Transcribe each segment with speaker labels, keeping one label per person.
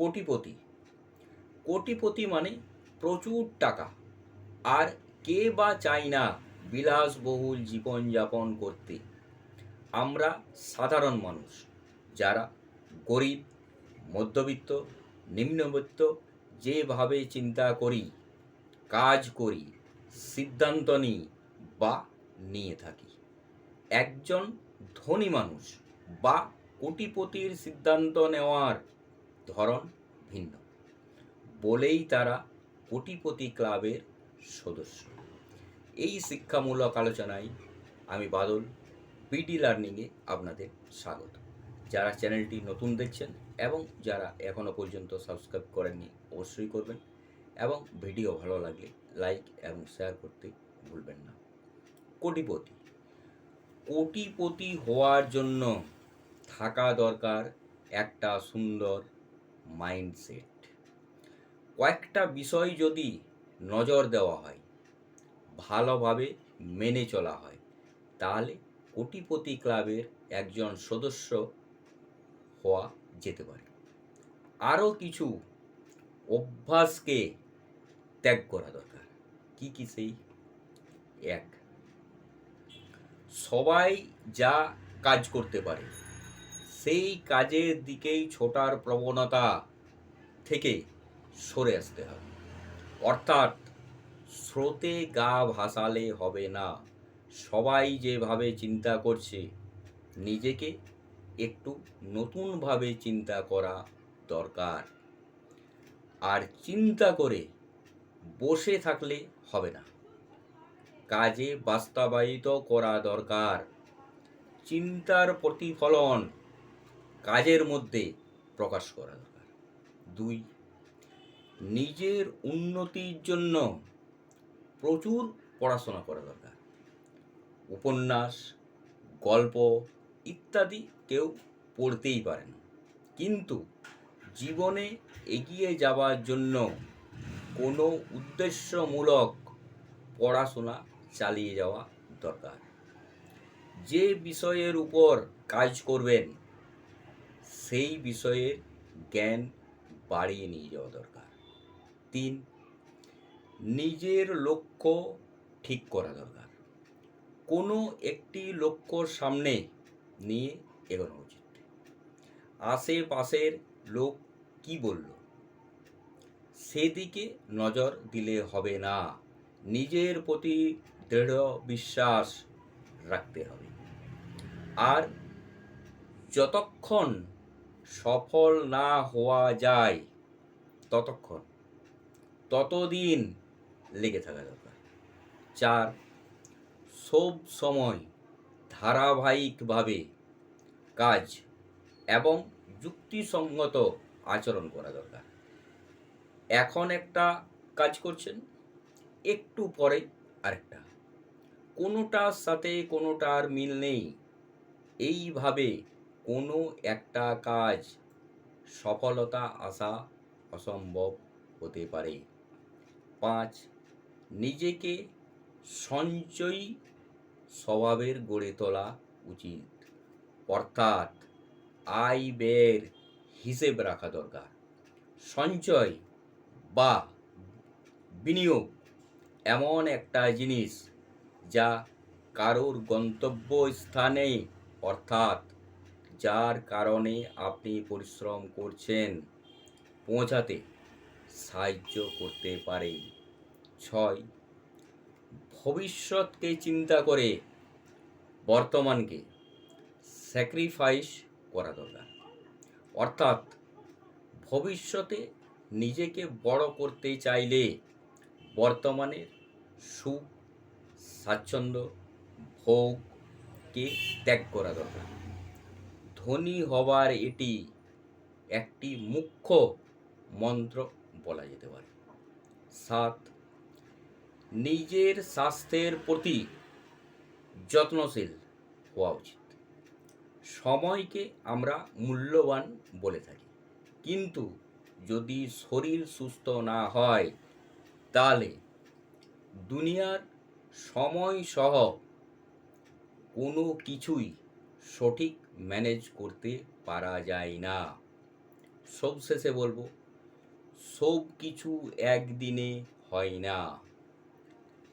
Speaker 1: কোটিপতি। কোটিপতি মানে প্রচুর টাকা। আর কে বা চাই না বিলাসবহুল জীবনযাপন করতে। আমরা সাধারণ মানুষ, যারা গরিব, মধ্যবিত্ত, নিম্নবিত্ত, যেভাবে চিন্তা করি, কাজ করি, সিদ্ধান্ত নিই বা নিয়ে থাকি। একজন ধনী মানুষ বা কোটিপতির সিদ্ধান্ত নেওয়ার ধরন ভিন্ন। বলেই তারা কোটিপতি ক্লাবের সদস্য। এই শিক্ষামূলক আলোচনায় আমি বাদল বিডি লার্নিংয়ে আপনাদের স্বাগত। যারা চ্যানেলটি নতুন দেখছেন এবং যারা এখনও পর্যন্ত সাবস্ক্রাইব করেননি, অবশ্যই করবেন এবং ভিডিও ভালো লাগলে লাইক এবং শেয়ার করতে ভুলবেন না। কোটিপতি। কোটিপতি হওয়ার জন্য থাকা দরকার একটা সুন্দর মাইন্ডসেট। কয়েকটা বিষয় যদি নজর দেওয়া হয়, ভালোভাবে মেনে চলা হয়, তাহলে কোটিপতি ক্লাবের একজন সদস্য হওয়া যেতে পারে। আরও কিছু অভ্যাসকে ত্যাগ করা দরকার। কি কি সেই? এক, সবাই যা কাজ করতে পারে সেই কাজের দিকেই ছোটার প্রবণতা থেকে সরে আসতে হবে। অর্থাৎ স্রোতে গা ভাসালে হবে না। সবাই যেভাবে চিন্তা করছে, নিজেকে একটু নতুনভাবে চিন্তা করা দরকার। আর চিন্তা করে বসে থাকলে হবে না। কাজে বাস্তবায়িত করা দরকার। চিন্তার প্রতিফলন কাজের মধ্যে প্রকাশ করা দরকার দুই, নিজের উন্নতির জন্য প্রচুর পড়াশোনা করা দরকার। উপন্যাস, গল্প ইত্যাদি কেউ পড়তেই পারে না। কিন্তু জীবনে এগিয়ে যাওয়ার জন্য কোনো উদ্দেশ্যমূলক পড়াশোনা চালিয়ে যাওয়া দরকার। যে বিষয়ের উপর কাজ করবেন সেই বিষয়ের জ্ঞান বাড়িয়ে নিয়ে যাওয়া দরকার। তিন, নিজের লক্ষ্য ঠিক করা দরকার। কোনো একটি লক্ষ্য সামনে নিয়ে এগোনো উচিত। আশেপাশের লোক কি বলল? সেদিকে নজর দিলে হবে না। নিজের প্রতি দৃঢ় বিশ্বাস রাখতে হবে। আর যতক্ষণ সফল না হওয়া যায় ততক্ষণ, ততদিন লেগে থাকা দরকার। চার, সব সময় ধারাবাহিকভাবে কাজ এবং যুক্তিসঙ্গত আচরণ করা দরকার। এখন একটা কাজ করছেন, একটু পরে আরেকটা। কোনোটার সাথে কোনোটার মিল নেই। এইভাবে কোনো একটা কাজ সফলতা আসা অসম্ভব হতে পারে। পাঁচ, নিজেকে সঞ্চয়ী স্বভাবের গড়ে তোলা উচিত। অর্থাৎ আয় ব্যয়ের হিসেব রাখা দরকার। সঞ্চয় বা বিনিয়োগ এমন একটা জিনিস যা কারোর গন্তব্য স্থানে অর্থাৎ যার কারণে আপনি পরিশ্রম করছেন। পৌঁছাতে সাহায্য করতে পারে। ছয়, ভবিষ্যৎকে চিন্তা করে বর্তমানকে স্যাক্রিফাইস করা দরকার। অর্থাৎ ভবিষ্যতে নিজেকে বড় করতে চাইলে বর্তমানের সুখ, স্বাচ্ছন্দ্য, ভোগকে ত্যাগ করা দরকার। ধনী হবার এটি একটি মুখ্য মন্ত্র বলা যেতে পারে। সাত, নিজের স্বাস্থ্যের প্রতি যত্নশীল হওয়া উচিত। সময়কে আমরা মূল্যবান বলে থাকি। কিন্তু যদি শরীর সুস্থ না হয়, তাহলে দুনিয়ার সময় সহ কোনো কিছুই সঠিক ম্যানেজ করতে পারা যায় না। সব শেষে বলব সব কিছু একদিনে হয় না।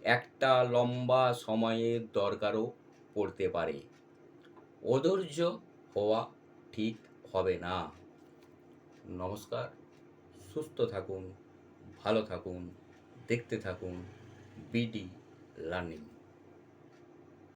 Speaker 1: একটা লম্বা সময়ের দরকারও পড়তে পারে। অধৈর্য হওয়া ঠিক হবে না। নমস্কার, সুস্থ থাকুন, ভালো থাকুন, দেখতে থাকুন বিডি লার্নিং